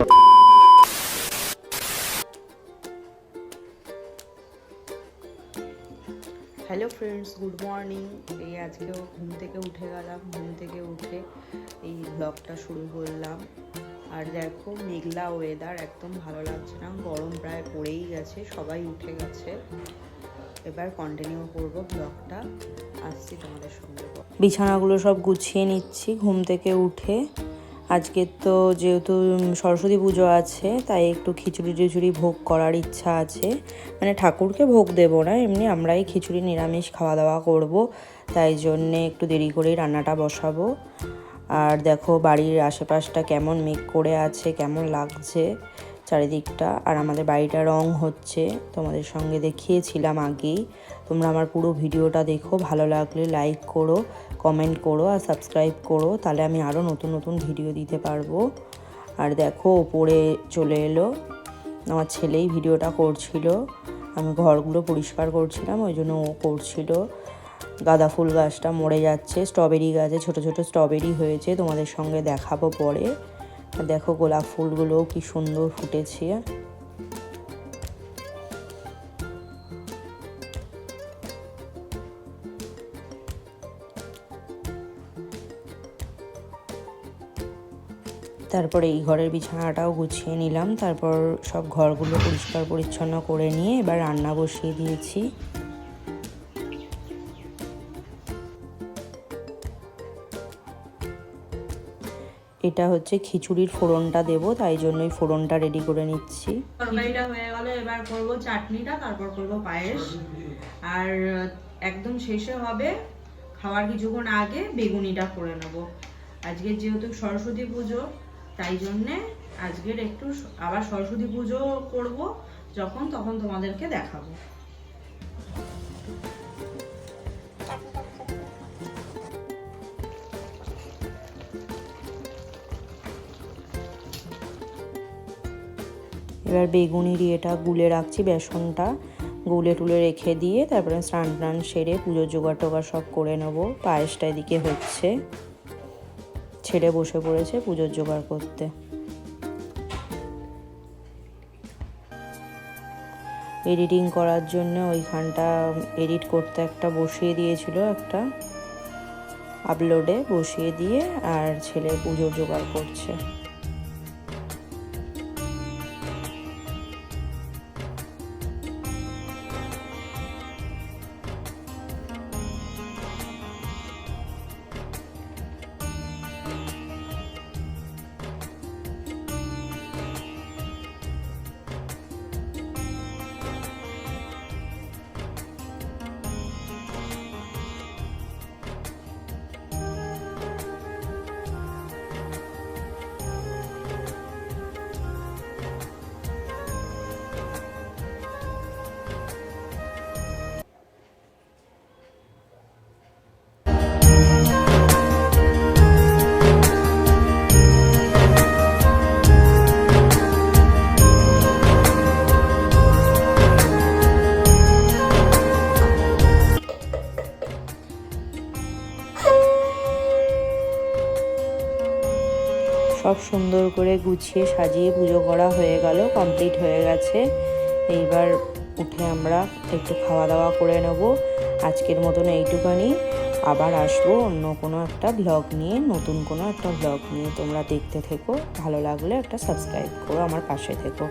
Hello friends good morning এই আজকেও ঘুম থেকে উঠে গেলাম। ঘুম থেকে উঠে এই ব্লগটা শুরু করলাম। আর দেখো, মেঘলা ওয়েদার একদম ভালো লাগছে না। গরম প্রায় পড়েই গেছে, সবাই উঠে গেছে। এবার কন্টিনিউ করব ব্লগটা আসছি তোমাদের সঙ্গে। বিছানাগুলো সব গুছিয়ে নিচ্ছি, ঘুম থেকে উঠে। আজকে তো যেহেতু সরস্বতী পুজো আছে, তাই একটু খিচুড়ি টিচুড়ি ভোগ করার ইচ্ছা আছে। মানে ঠাকুরকে ভোগ দেবো না, এমনি আমরাই খিচুড়ি, নিরামিষ খাওয়া দাওয়া করব। তাই জন্যে একটু দেরি করেই রান্নাটা বসাবো। আর দেখো, বাড়ির আশেপাশটা কেমন মেঘ করে আছে, কেমন লাগছে চারিদিকটা। আর আমাদের বাড়িটা রং হচ্ছে, তোমাদের সঙ্গে দেখিয়েছিলাম আগেই। তোমরা আমার পুরো ভিডিওটা দেখো, ভালো লাগলে লাইক করো। কমেন্ট করো আর সাবস্ক্রাইব করো, তাহলে আমি আরও নতুন নতুন ভিডিও দিতে পারব। আর দেখো, ওপরে চলে এলো। আমার ছেলেই ভিডিওটা করছিল। আমি ঘরগুলো পরিষ্কার করছিলাম, ওই জন্য ও করছিল। গাঁদা ফুল গাছটা মরে যাচ্ছে স্ট্রবেরি গাছে, ছোট ছোট স্ট্রবেরি হয়েছে, তোমাদের সঙ্গে দেখাবো পরে। দেখো গোলাপ ফুলগুলোও কি সুন্দর ফুটেছে। তারপরে এই ঘরের বিছানাটাও গুছিয়ে নিলাম। তারপর সব ঘরগুলো পরিষ্কার পরিচ্ছন্ন করে নিয়ে এবার রান্না বসিয়ে দিয়েছি। এটা হচ্ছে খিচুড়ির ফোড়নটা দেবো, তাই জন্যই ফোড়নটা রেডি করে নিচ্ছি। তরকারিটা হয়ে গেল এবার করব চাটনিটা, তারপর করব পায়েস। আর একদম শেষে হবে খাওয়ার কিছুক্ষণ আগে বেগুনিটা করে নেব। আজকে যেহেতু সরস্বতী পুজো তাই জন্যে আজকের একটু আবার সরস্বতী পুজো করব, যখন তখন তোমাদেরকে দেখাবো। এবার বেগুনির এটা গুলে রাখছি বেসনটা, গুলে টুলে রেখে দিয়ে তারপরে স্নান টান সেরে পুজোর জোগাড় টোগাড় সব করে নেব। পায়েসটা এদিকে হচ্ছে। ছেড়ে বসে পড়েছে পুজোর জোগাড় করতে। এডিটিং করার জন্য ওইখানটা এডিট করতে একটা বসিয়ে দিয়েছিল একটা। আপলোডে বসিয়ে দিয়ে আর ছেলে পুজোর জোগাড় করছে। সব সুন্দর করে গুছিয়ে সাজিয়ে পুজো করা হয়ে গেল কমপ্লিট হয়ে গেছে। এইবার উঠে আমরা একটু খাওয়া দাওয়া করে নেব। আজকের মতন এইটুখানি আবার আসব অন্য কোনো একটা ব্লগ নিয়ে, নতুন কোনো একটা ব্লগ নিয়ে। তোমরা দেখতে থেকো, ভালো লাগলে একটা সাবস্ক্রাইব করো আমার পাশে থেকো।